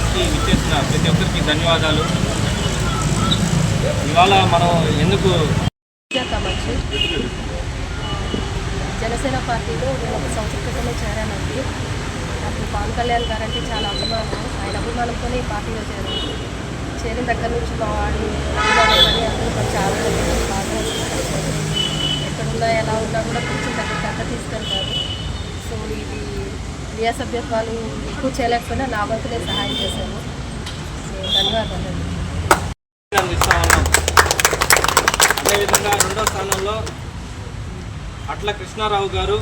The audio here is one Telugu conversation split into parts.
కార్యక్రమానికి విచ్చేసిన ప్రతి ఒక్కరికి ధన్యవాదాలు ఇవాళ మనం ఎందుకు కావచ్చు జనసేన పార్టీలో నేను ఒక సంవత్సరం క్రితమే చేరానండి నాకు పవన్ కళ్యాణ్ గారు అంటే చాలా అభిమానం ఆయన అభిమానంతోనే ఈ పార్టీలో చేరాను చేరిన దగ్గర నుంచి మా వాడి అభిమానం అని అందరూ క్రియా సభ్యత్వాలు ఎక్కువ చేయలేకపోయినా నా వంతులే సహాయం చేశాను ధన్యవాదాలు అదేవిధంగా రెండో స్థానంలో అట్ల కృష్ణారావు గారు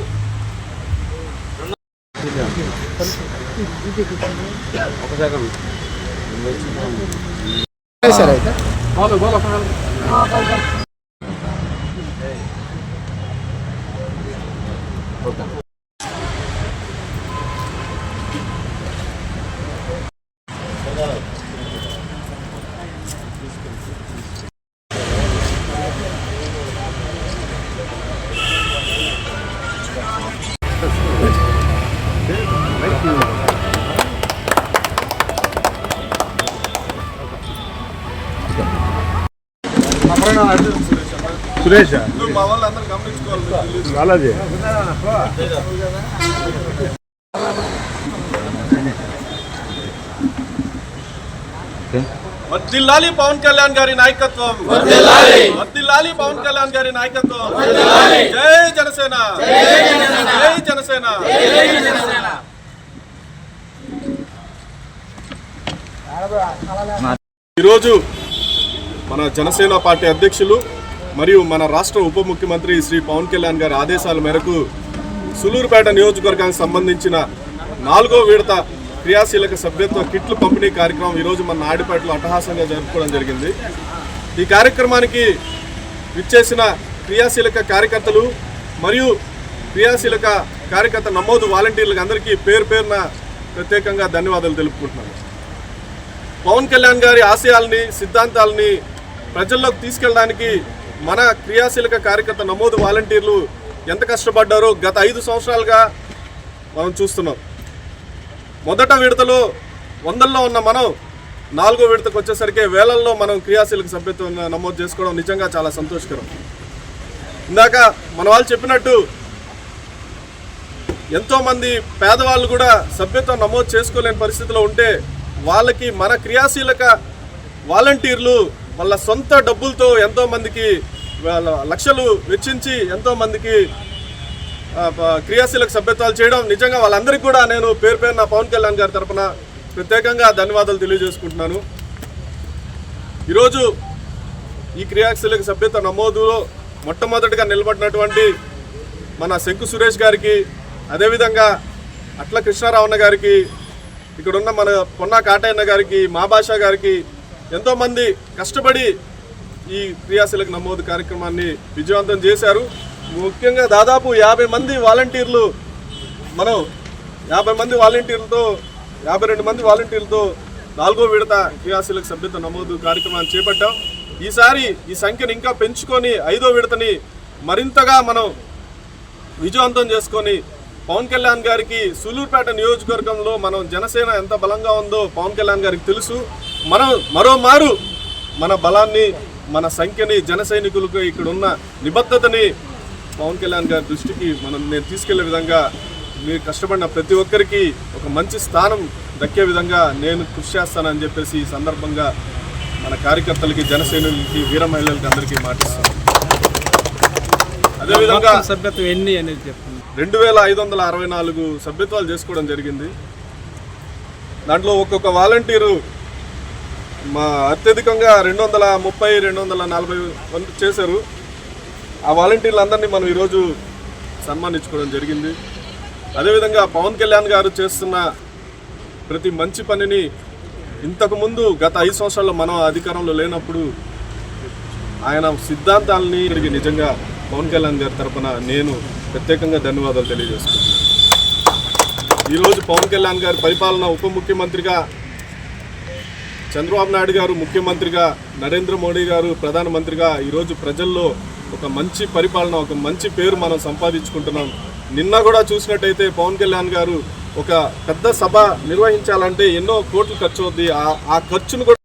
సురేష్ అలాగే వర్దిల్లాలి పవన్ కళ్యాణ్ గారి నాయకత్వం. వర్దిల్లాలి పవన్ కళ్యాణ్ గారి నాయకత్వం. జై జనసేన. జై జనసేన. ఈరోజు మన జనసేన పార్టీ అధ్యక్షులు మరియు మన రాష్ట్ర ఉప ముఖ్యమంత్రి శ్రీ పవన్ కళ్యాణ్ గారి ఆదేశాల మేరకు సులూరుపేట నియోజకవర్గానికి సంబంధించిన నాలుగో విడత క్రియాశీలక సభ్యత్వ కిట్లు పంపిణీ కార్యక్రమం ఈరోజు మన ఆడిపేటలో అట్టహాసంగా జరుపుకోవడం జరిగింది. ఈ కార్యక్రమానికి విచ్చేసిన క్రియాశీలక కార్యకర్తలు మరియు క్రియాశీలక కార్యకర్త నమోదు వాలంటీర్లకు అందరికీ పేరు పేరున ప్రత్యేకంగా ధన్యవాదాలు తెలుపుకుంటున్నాను. పవన్ కళ్యాణ్ గారి ఆశయాల్ని సిద్ధాంతాలని ప్రజల్లోకి తీసుకెళ్ళడానికి మన క్రియాశీలక కార్యకర్త నమోదు వాలంటీర్లు ఎంత కష్టపడ్డారో గత ఐదు సంవత్సరాలుగా మనం చూస్తున్నాం. మొదట విడతలో వందల్లో ఉన్న మనం నాలుగో విడతకు వచ్చేసరికి వేలల్లో మనం క్రియాశీలక సభ్యత్వం నమోదు చేసుకోవడం నిజంగా చాలా సంతోషకరం. ఇందాక మన వాళ్ళు చెప్పినట్టు ఎంతోమంది పేదవాళ్ళు కూడా సభ్యత్వం నమోదు చేసుకోలేని పరిస్థితిలో ఉంటే వాళ్ళకి మన క్రియాశీలక వాలంటీర్లు వాళ్ళ సొంత డబ్బులతో ఎంతోమందికి వాళ్ళ లక్షలు వెచ్చించి ఎంతోమందికి ఆ, ప- క్రియాశీలక సభ్యత్వాలు చేయడం నిజంగా వాళ్ళందరికీ కూడా నేను పేరు పేరున పవన్ కళ్యాణ్ గారి తరఫున ప్రత్యేకంగా ధన్యవాదాలు తెలియజేసుకుంటున్నాను. ఈరోజు ఈ క్రియాశీలక సభ్యత్వ నమోదులో మొట్టమొదటిగా నిలబడినటువంటి మన శంకు సురేష్ గారికి అదేవిధంగా అట్ల కృష్ణారావణ గారికి ఇక్కడున్న మన పొన్నా కాటయ్యన్న గారికి మా భాష గారికి ఎంతోమంది కష్టపడి ఈ క్రియాశీలక నమోదు కార్యక్రమాన్ని విజయవంతం చేశారు. ముఖ్యంగా దాదాపు యాభై మంది వాలంటీర్లు మనం యాభై మంది వాలంటీర్లతో యాభై రెండు మంది వాలంటీర్లతో నాలుగో విడత క్రియాశీలక సభ్యత్వ నమోదు కార్యక్రమాన్ని చేపట్టాం. ఈసారి ఈ సంఖ్యను ఇంకా పెంచుకొని ఐదో విడతని మరింతగా మనం విజయవంతం చేసుకొని పవన్ కళ్యాణ్ గారికి సూలూరుపేట నియోజకవర్గంలో మనం జనసేన ఎంత బలంగా ఉందో పవన్ కళ్యాణ్ గారికి తెలుసు. మనం మరోమారు మన బలాన్ని మన సంఖ్యని జన సైనికులకు ఇక్కడ ఉన్న నిబద్ధతని పవన్ కళ్యాణ్ గారి దృష్టికి మనం నేను తీసుకెళ్ళే విధంగా మీరు కష్టపడిన ప్రతి ఒక్కరికి ఒక మంచి స్థానం దక్కే విధంగా నేను కృషి చేస్తానని చెప్పేసి ఈ సందర్భంగా మన కార్యకర్తలకి జన సైనికులకి వీర మహిళలకి అందరికీ మాటిస్తాను అదేవిధంగా సభ్యత్వం ఎన్ని అనేది చెప్తున్నాను రెండు వేల ఐదు వందల అరవై నాలుగు సభ్యత్వాలు చేసుకోవడం జరిగింది. దాంట్లో ఒక్కొక్క వాలంటీరు మా అత్యధికంగా రెండు వందల ముప్పై రెండు వందల నలభై వంతు చేశారు. ఆ వాలంటీర్లందరినీ మనం ఈరోజు సన్మానించుకోవడం జరిగింది. అదేవిధంగా పవన్ కళ్యాణ్ గారు చేస్తున్న ప్రతి మంచి పనిని ఇంతకుముందు గత ఐదు సంవత్సరాల్లో మనం అధికారంలో లేనప్పుడు ఆయన సిద్ధాంతాలని నిజంగా పవన్ కళ్యాణ్ గారి తరపున నేను ప్రత్యేకంగా ధన్యవాదాలు తెలియజేసుకుంటున్నాను. ఈరోజు పవన్ కళ్యాణ్ గారి పరిపాలన ఉప ముఖ్యమంత్రిగా చంద్రబాబు నాయుడు గారు ముఖ్యమంత్రిగా నరేంద్ర మోడీ గారు ప్రధానమంత్రిగా ఈరోజు ప్రజల్లో ఒక మంచి పరిపాలన ఒక మంచి పేరు మనం సంపాదించుకుంటున్నాం. నిన్న కూడా చూసినట్టయితే పవన్ కళ్యాణ్ గారు ఒక పెద్ద సభ నిర్వహించాలంటే ఎన్నో కోట్లు ఖర్చు అవుద్ది. ఆ- ఆ ఖర్చును కూడా